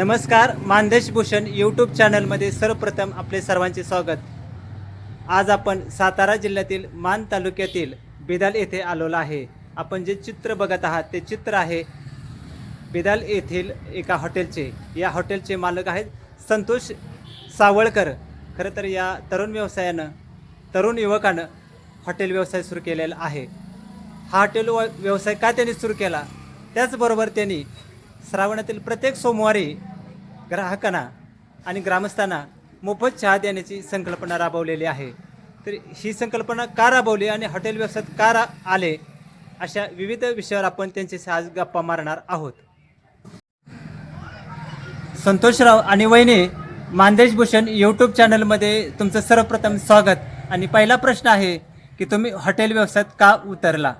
नमस्कार मानदेश भूषण यूट्यूब चॅनलमध्ये सर्वप्रथम आपले सर्वांचे स्वागत. आज आपण सातारा जिल्ह्यातील मान तालुक्यातील बिदाल येथे आलेलो आहे. आपण जे चित्र बघत आहात ते चित्र आहे बिदाल येथील एका हॉटेलचे. या हॉटेलचे मालक आहेत संतोष सावळकर. खरं तर या तरुण व्यवसायानं तरुण युवकानं हॉटेल व्यवसाय सुरू केलेला आहे. हा हॉटेल व व्यवसाय का त्यांनी सुरू केला? त्याचबरोबर त्यांनी श्रावणातील प्रत्येक सोमवारी ग्राहकांना आणि ग्रामस्थांना मोफत चहा देण्याची संकल्पना राबवलेली आहे. तर ही संकल्पना का राबवली आणि हॉटेल व्यवसायात का रा आले? अशा विविध विषयावर आपण त्यांच्याशी आज गप्पा मारणार आहोत. संतोषराव आणि वहिनी मानदेश भूषण यूट्यूब चॅनलमध्ये तुमचं सर्वप्रथम स्वागत. आणि पहिला प्रश्न आहे की तुम्ही हॉटेल व्यवसायात का उतरला?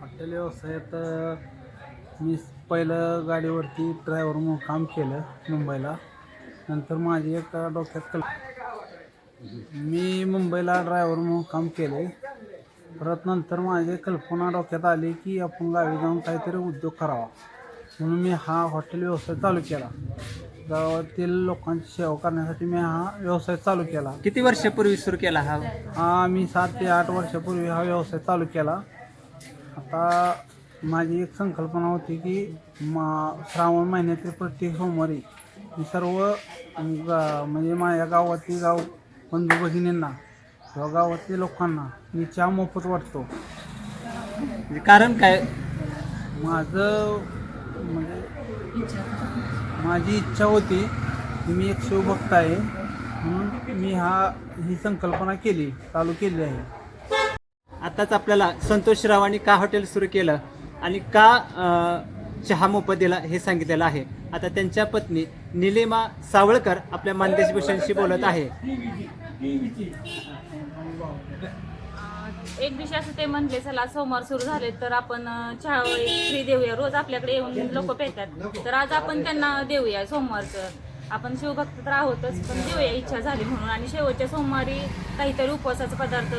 हॉटेल व्यवसायात मी पहिलं गाडीवरती ड्रायव्हर म्हणून काम केलं मुंबईला. नंतर माझी एक डोक्यात कल मी मुंबईला ड्रायव्हर म्हणून काम केले परत नंतर माझी कल्पना डोक्यात आली की आपण गावी जाऊन काहीतरी उद्योग करावा. म्हणून मी हा हॉटेल व्यवसाय चालू केला. गावातील लोकांची सेवा करण्यासाठी मी हा व्यवसाय चालू केला. किती वर्षापूर्वी सुरू केला हा? हा मी सात ते आठ वर्षापूर्वी हा व्यवसाय चालू केला. आता माझी एक संकल्पना होती की मा श्रावण महिन्यातील प्रत्येक सोमवारी मी सर्व गा म्हणजे माझ्या गावातील गाव बंधू भगिनींना किंवा गावातील लोकांना मी चहा मोफत वाटतो. म्हणजे कारण काय? माझं म्हणजे माझी इच्छा होती की मी एक शिवभक्त आहे. म्हणून मी हा ही संकल्पना केली चालू केली आहे. आताच आपल्याला संतोषरावांनी का हॉटेल सुरू केलं? आणि का चहा मोफत दिला हे सांगितलेलं आहे? आता त्यांच्या पत्नी निलिमा सावळकर आपल्या मानदेश भूषणशी बोलत आहे. एक दिवशी असं ते म्हणले चला सोमवार सुरू झाले तर आपण चहा एक फ्री देऊया. रोज आपल्याकडे येऊन लोक पेतात. तर आज आपण त्यांना देऊया सोमवारचं. आपण शिवभक्त तर आहोतच पण देऊया. इच्छा झाली म्हणून. आणि शेवटच्या सोमवारी काहीतरी उपवासाचा पदार्थ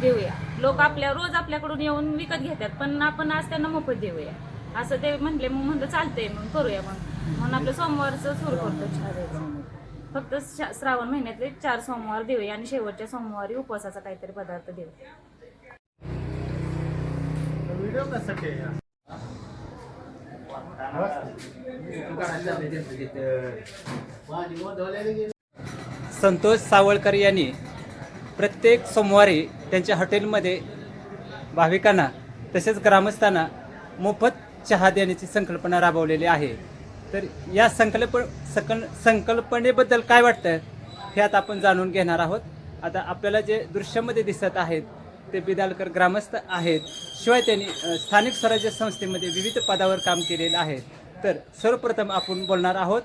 देऊया. लोक आपल्या रोज आपल्याकडून येऊन विकत घेतात पण आपण आज त्यांना मोफत देऊया. असं ते म्हटले मग म्हणलं चालतंय मग करूया मग. म्हणून आपलं सोमवारचं सुरू करतो. फक्त शा- श्रावण महिन्यातले चार सोमवार देऊया आणि शेवटच्या सोमवारी उपवासाचा काहीतरी पदार्थ देऊया. संतोष सावळकर यांनी प्रत्येक सोमवारी त्यांच्या हॉटेलमध्ये भाविकांना तसेच ग्रामस्थांना मोफत चहा देण्याची संकल्पना राबवलेली आहे. तर या संकल्प सकल संकल्पनेबद्दल काय वाटतं हे आता आपण जाणून घेणार आहोत. आता आपल्याला जे दृश्यामध्ये दिसत आहेत ते बिदालकर ग्रामस्थ आहेत. शिवाय त्यांनी स्थानिक स्वराज्य संस्थेमध्ये विविध पदावर काम केलेलं आहे. तर सर्वप्रथम आपण बोलणार आहोत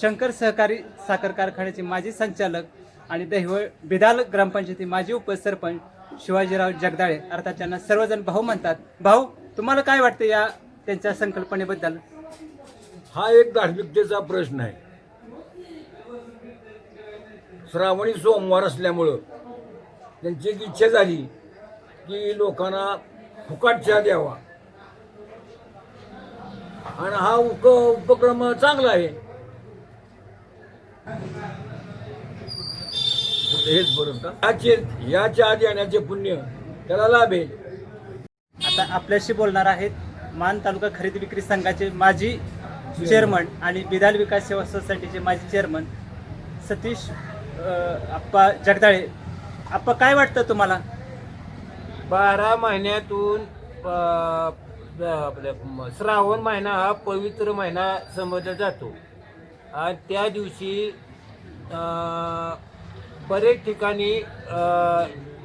शंकर सहकारी साखर कारखान्याचे माजी संचालक आणि दहिवळ बिदाल ग्रामपंचायती माजी उपसरपंच शिवाजीराव जगदाळे अर्थात त्यांना सर्वजण भाऊ म्हणतात. भाऊ तुम्हाला काय वाटतं या त्यांच्या संकल्पनेबद्दल? हा एक धार्मिकतेचा प्रश्न आहे. श्रावणी सोमवार असल्यामुळं त्यांची एक इच्छा झाली की लोकांना फुकाट चहा द्यावा. आणि हा उप उपक्रम चांगला आहे. हेच बरं का? याचे या चहा देण्याचे पुण्य त्याला लाभ आहे. आता आपल्याशी बोलणार आहेत मान तालुका खरेदी विक्री संघाचे माजी चेअरमन आणि बिदाल विकास सेवा सोसायटीचे माजी चेअरमन सतीश अ, आप्पा जगदाळे. आप्पा काय वाटतं तुम्हाला? बारा महिन्यातून अ, आपल्या म- श्रावण महिना हा पवित्र महिना समजला जातो. आणि त्या दिवशी अ, बरेच ठिकाणी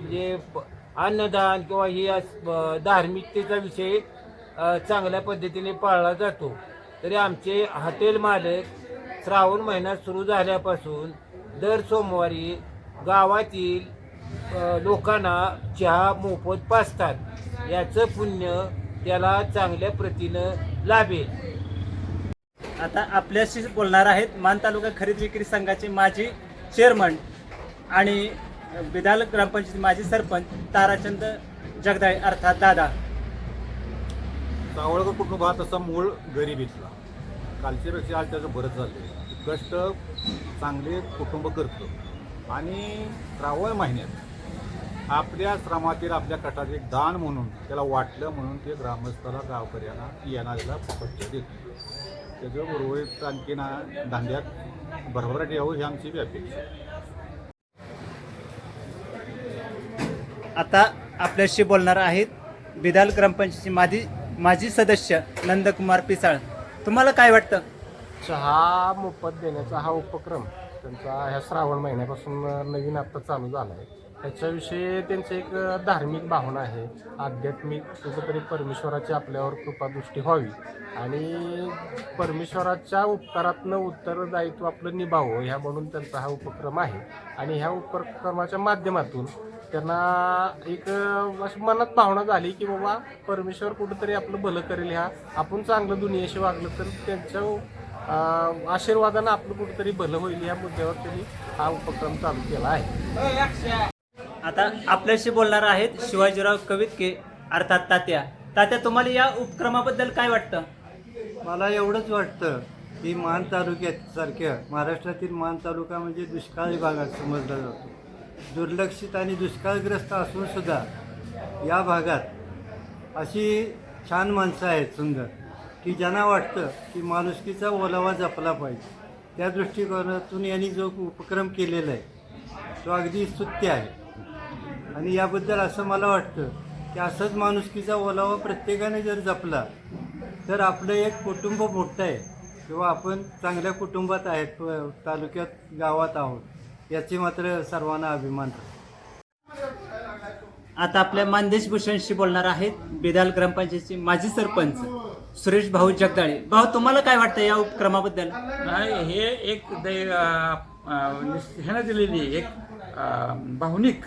जे प- अन्नदान किंवा ही धार्मिकतेचा विषय चांगल्या पद्धतीने पाळला जातो. तरी आमचे हॉटेल मालक श्रावण महिना सुरू झाल्यापासून दर सोमवारी गावातील लोकांना चहा मोफत पाजतात. याचं पुण्य त्याला चांगल्या प्रतीनं लाभेल. आता आपल्याशी बोलणार आहेत मान तालुका खरेदी विक्री संघाचे माजी चेअरमन आणि बिदाल ग्रामपंचायत माजी सरपंच ताराचंद जगदाळे अर्थात दादा. सावळकर कुटुंब हा तसा मूळ गरिबीतला कालच्यापेक्षा आज त्याचं बरंच झालं कष्ट चांगले कुटुंब करतं. आणि श्रावण महिन्यात आपल्या श्रमातील आपल्या कटात एक दान म्हणून त्याला वाटलं म्हणून ते ग्रामस्थाला गावकऱ्यांना येणाऱ्याला स्वच्छ देतो. त्याचं उर्वरित आणखीन धांद्यात भरभराट यावं ही आमची बी अपेक्षा आता आपल्याशी बोलणार आहेत बिदाल ग्रामपंचायतचे माजी माजी सदस्य नंदकुमार पिसाळ. तुम्हाला काय वाटतं? चहा मोफत देण्याचा हा उपक्रम त्यांचा ह्या श्रावण महिन्यापासून नवीन आत्ता चालू झाला आहे त्याच्याविषयी त्यांचं एक धार्मिक भावना आहे. आध्यात्मिक कुठंतरी परमेश्वराची आपल्यावर कृपादृष्टी व्हावी. आणि परमेश्वराच्या उपकारातनं उत्तरदायित्व आपलं निभावं ह्या म्हणून त्यांचा हा उपक्रम आहे. आणि ह्या उपक्रमाच्या माध्यमातून त्यांना एक अशी मनात भावना झाली की बाबा परमेश्वर कुठंतरी आपलं भलं करेल ह्या. आपण चांगलं दुनियेशी वागलं तर त्यांच्या आशीर्वादानं आपलं कुठंतरी भलं होईल या मुद्द्यावर त्यांनी हा उपक्रम चालू केला आहे. आता आपल्याशी बोलणार आहेत शिवाजीराव कवितके अर्थात तात्या. तात्या तुम्हाला या उपक्रमाबद्दल काय वाटतं? मला एवढंच वाटतं की मान तालुक्यात सारख्या महाराष्ट्रातील मान तालुका म्हणजे दुष्काळी भागात समजला जातो. दुर्लक्षित आणि दुष्काळग्रस्त असून सुद्धा या भागात अशी छान माणसं आहेत सुंदर की ज्यांना वाटतं की माणुसकीचा ओलावा जपला पाहिजे. त्या दृष्टिकोनातून यांनी जो उपक्रम केलेला आहे तो अगदी स्तुत्य आहे. आणि याबद्दल असं मला वाटतं की असंच माणुसकीचा ओलावा प्रत्येकाने जर जपला तर आपलं एक कुटुंब मोठं आहे किंवा आपण चांगल्या कुटुंबात आहेत तालुक्यात गावात आहोत. याची मात्र सर्वांना अभिमान आता आपल्या मानदेश भूषणशी बोलणार आहेत बेदाल ग्रामपंचायतचे माजी सरपंच सुरेश भाऊ जगदाळे. भाऊ तुम्हाला काय वाटतं या उपक्रमाबद्दल? नाही हे एक ह्यानं दिलेली एक भावनिक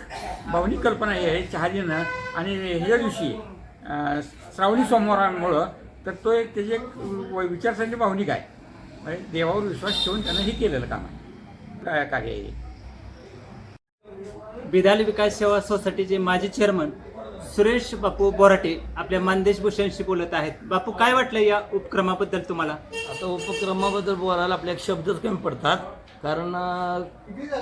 भावनिक कल्पना आहे चहाजीनं. आणि ह्या दिवशी श्रावणी सोमवारांमुळं तर तो एक त्याची एक विचारसरणी भावनिक आहे. म्हणजे देवावर विश्वास ठेवून त्यानं हे केलेलं काम आहे. काय कार्य आहे हे. बिदाल विकास सेवा सोसायटीचे माजी चेअरमन सुरेश बापू बोराटे आपल्या मानदेश भूषणशी बोलत आहेत. बापू काय वाटलं या उपक्रमाबद्दल तुम्हाला? आता उपक्रमाबद्दल बोलायला आपले एक शब्दच कमी पडतात. कारण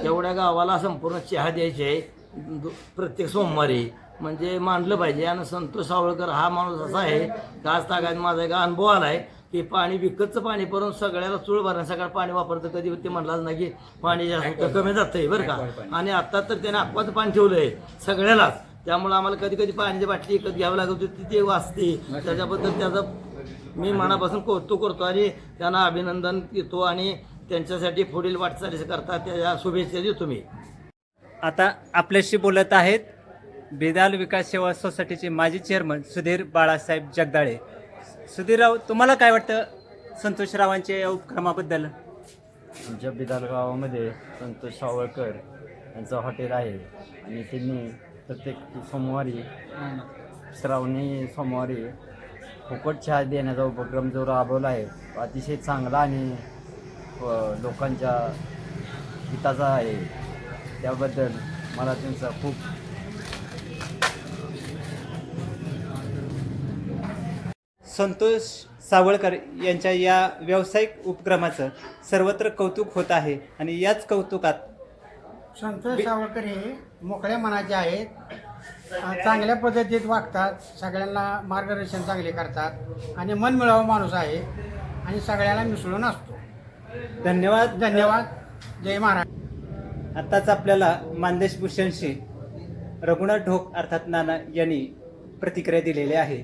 एवढ्या गावाला संपूर्ण चहा द्यायची आहे दु- प्रत्येक सोमवारी. म्हणजे मानलं पाहिजे. आणि संतोष सावळकर हा माणूस असा आहे का आज तागात माझा एक अनुभव आला आहे की पाणी विकतचं पाणी करून सगळ्याला चूळ भरण्यासाठी पाणी वापरतं. कधी ते म्हणलाच नाही की पाणी जास्त कमी जातंय बरं का. आणि आता तर त्याने अक्वाचं पाणी ठेवलं आहे सगळ्यालाच. त्यामुळे आम्हाला कधी कधी पाण्याची बाटली विकत घ्यावी लागत होती ती वाचते त्याच्याबद्दल त्याचं मी मनापासून कौतुक करतो आणि त्यांना अभिनंदन देतो आणि त्यांच्यासाठी पुढील वाटचाली करता त्या शुभेच्छा देतो मी. आता आपल्याशी बोलत आहेत बेदाल विकास सेवा सोसायटीचे माजी चेअरमन सुधीर बाळासाहेब जगदाळे. सुधीरराव तुम्हाला काय वाटतं संतोषरावांच्या या उपक्रमाबद्दल? आमच्या बिदाल गावामध्ये संतोष सावळकर यांचं हॉटेल आहे आणि त्यांनी प्रत्येक सोमवारी श्रावणी सोमवारी फुकट चहा देण्याचा उपक्रम जो राबवला आहे तो अतिशय चांगला आणि अ, लोकांच्या हिताचा आहे. त्याबद्दल मला त्यांचा खूप संतोष सावळकर यांच्या या व्यावसायिक उपक्रमाचं सर्वत्र कौतुक होत आहे. आणि याच कौतुकात संतोष सावळकर हे मोकळ्या मनाचे आहेत. चांगल्या पद्धतीत वागतात. सगळ्यांना मार्गदर्शन चांगले करतात. आणि मन मिळावा माणूस आहे. आणि सगळ्याला मिसळून असतो. धन्यवाद. धन्यवाद. जय महाराज. आत्ताच आपल्याला मानदेश भूषणशी रघुनाथ ढोक अर्थात नाना यांनी प्रतिक्रिया दिलेली आहे.